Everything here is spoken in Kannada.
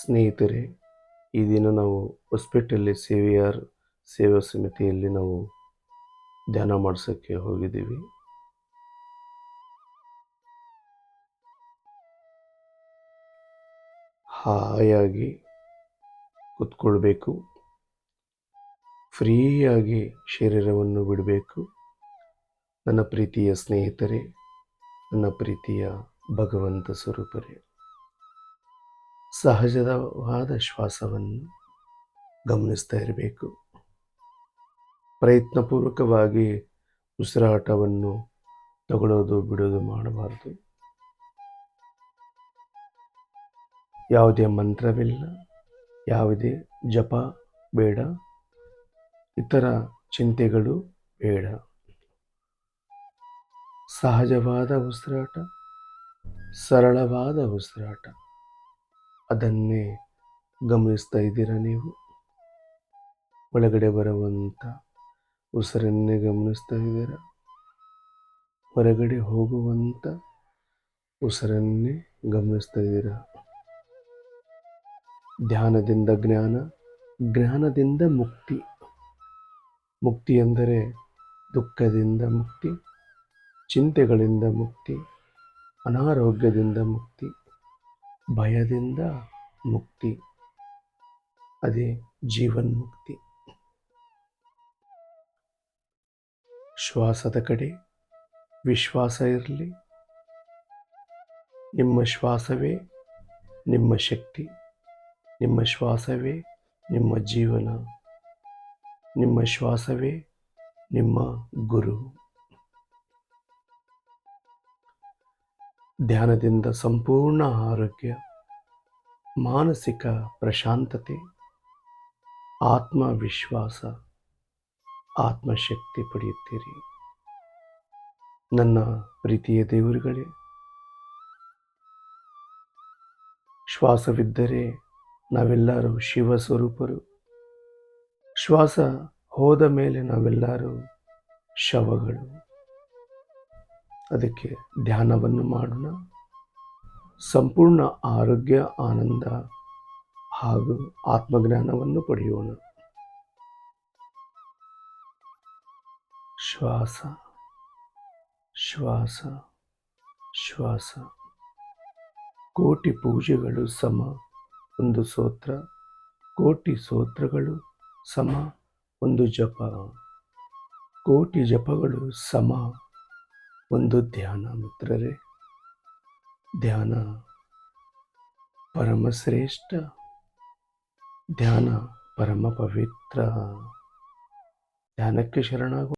ಸ್ನೇಹಿತರೆ, ಈ ದಿನ ನಾವು ಹೊಸಪೇಟೆಯಲ್ಲಿ ಆರ್ ಸೇವಾ ಸಮಿತಿಯಲ್ಲಿ ನಾವು ಧ್ಯಾನ ಮಾಡಿಸೋಕ್ಕೆ ಹೋಗಿದ್ದೀವಿ. ಹಾಯಾಗಿ ಕೂತ್ಕೊಳ್ಬೇಕು. ಫ್ರೀಯಾಗಿ ಶರೀರವನ್ನು ಬಿಡಬೇಕು. ನನ್ನ ಪ್ರೀತಿಯ ಸ್ನೇಹಿತರೆ, ನನ್ನ ಪ್ರೀತಿಯ ಭಗವಂತ ಸ್ವರೂಪರೇ. ಸಹಜವಾದ ಶ್ವಾಸವನ್ನು ಗಮನಿಸ್ತಾ ಇರಬೇಕು. ಪ್ರಯತ್ನಪೂರ್ವಕವಾಗಿ ಉಸಿರಾಟವನ್ನು ತಗೊಳ್ಳೋದು, ಬಿಡೋದು ಮಾಡಬಾರ್ದು. ಯಾವುದೇ ಮಂತ್ರವಿಲ್ಲ, ಯಾವುದೇ ಜಪ ಬೇಡ, ಇತರ ಚಿಂತೆಗಳು ಬೇಡ. ಸಹಜವಾದ ಉಸಿರಾಟ, ಸರಳವಾದ ಉಸಿರಾಟ. ಅದನ್ನೇ ಗಮನಿಸ್ತಾ ಇದ್ದೀರಾ ನೀವು? ಒಳಗಡೆ ಬರುವಂಥ ಉಸಿರನ್ನೇ ಗಮನಿಸ್ತಾ ಇದ್ದೀರಾ? ಹೊರಗಡೆ ಹೋಗುವಂಥ ಉಸಿರನ್ನೇ ಗಮನಿಸ್ತಾ ಇದ್ದೀರಾ? ಧ್ಯಾನದಿಂದ ಜ್ಞಾನ, ಜ್ಞಾನದಿಂದ ಮುಕ್ತಿ. ಮುಕ್ತಿ ಎಂದರೆ ದುಃಖದಿಂದ ಮುಕ್ತಿ, ಚಿಂತೆಗಳಿಂದ ಮುಕ್ತಿ, ಅನಾರೋಗ್ಯದಿಂದ ಮುಕ್ತಿ. ಭಯದಿಂದ ಮುಕ್ತಿ. ಅದೇ ಜೀವನ್ಮುಕ್ತಿ. ಶ್ವಾಸದ ಕಡೆ ವಿಶ್ವಾಸ ಇರಲಿ. ನಿಮ್ಮ ಶ್ವಾಸವೇ ನಿಮ್ಮ ಶಕ್ತಿ. ನಿಮ್ಮ ಶ್ವಾಸವೇ ನಿಮ್ಮ ಜೀವನ. ನಿಮ್ಮ ಶ್ವಾಸವೇ ನಿಮ್ಮ ಗುರು. ಧ್ಯಾನದಿಂದ ಸಂಪೂರ್ಣ ಆರೋಗ್ಯ, ಮಾನಸಿಕ ಪ್ರಶಾಂತತೆ, ಆತ್ಮವಿಶ್ವಾಸ, ಆತ್ಮಶಕ್ತಿ ಪಡೆಯುತ್ತೀರಿ. ನನ್ನ ಪ್ರೀತಿಯ ದೇವರುಗಳೇ, ಶ್ವಾಸವಿದ್ದರೆ ನಾವೆಲ್ಲರೂ ಶಿವ ಸ್ವರೂಪರು ಶ್ವಾಸ ಹೋದ ಮೇಲೆ ನಾವೆಲ್ಲರೂ ಶವಗಳು. ಅದಕ್ಕೆ ಧ್ಯಾನವನ್ನು ಮಾಡೋಣ. ಸಂಪೂರ್ಣ ಆರೋಗ್ಯ, ಆನಂದ ಹಾಗೂ ಆತ್ಮಜ್ಞಾನವನ್ನು ಪಡೆಯೋಣ. ಶ್ವಾಸ ಶ್ವಾಸ ಶ್ವಾಸ. ಕೋಟಿ ಪೂಜೆಗಳು ಸಮ ಒಂದು ಸೋತ್ರ, ಕೋಟಿ ಸೋತ್ರಗಳು ಸಮ ಒಂದು ಜಪ. ಕೋಟಿ ಜಪಗಳು ಸಮ ಒಂದು ಧ್ಯಾನ ಮಿತ್ರರೇ. ಧ್ಯಾನ ಪರಮಶ್ರೇಷ್ಠ. ಧ್ಯಾನ ಪರಮ ಪವಿತ್ರ. ಧ್ಯಾನಕ್ಕೆ ಶರಣಾಗು